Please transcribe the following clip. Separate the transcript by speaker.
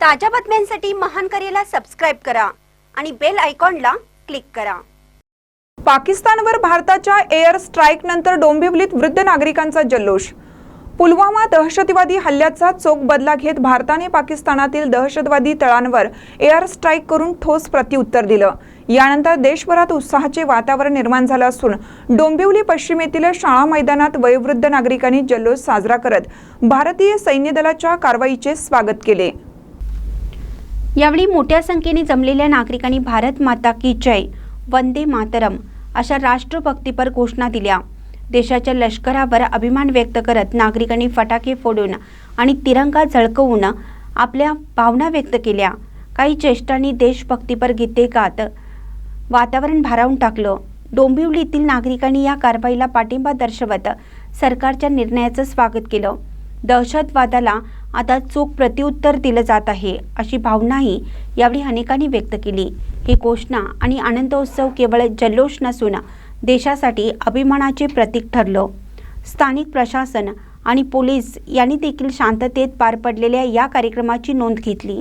Speaker 1: ताज्या बातम्यांसाठी महान करेला सबस्क्राईब करा आणि बेल आयकॉनला क्लिक करा.
Speaker 2: पाकिस्तानवर भारताच्या एअर स्ट्राईक नंतर डोंबिवलीत वृद्ध नागरिकांचा जल्लोष. पुलवामा दहशतवादी हल्ल्याचा चोख बदला घेत भारताने पाकिस्तानातील दहशतवादी तळांवर एअर स्ट्राईक करून ठोस प्रत्युत्तर दिलं. यानंतर देशभरात उत्साहाचे वातावरण निर्माण झालं असून डोंबिवली पश्चिमेतील शाळा मैदानात वयोवृद्ध नागरिकांनी जल्लोष साजरा करत भारतीय सैन्य दलाच्या कारवाईचे स्वागत केले.
Speaker 1: यावेळी मोठ्या संख्येने जमलेल्या नागरिकांनी भारत माता की जय वंदे मातरम अशा राष्ट्रभक्तीपर घोषणा दिल्या. देशाच्या लष्करावर अभिमान व्यक्त करत नागरिकांनी फटाके फोडून आणि तिरंगा झळकवून आपल्या भावना व्यक्त केल्या. काही ज्येष्ठांनी देशभक्तीपर गीते गात वातावरण भारावून टाकलं. डोंबिवलीतील नागरिकांनी या कारवाईला पाठिंबा दर्शवत सरकारच्या निर्णयाचं स्वागत केलं. दहशतवादाला आता चोख प्रत्युत्तर दिलं जात आहे अशी भावनाही यावेळी अनेकांनी व्यक्त केली. ही घोषणा आणि आनंदोत्सव केवळ जल्लोष नसून देशासाठी अभिमानाचे प्रतीक ठरलं. स्थानिक प्रशासन आणि पोलीस यांनी देखील शांततेत पार पडलेल्या या कार्यक्रमाची नोंद घेतली.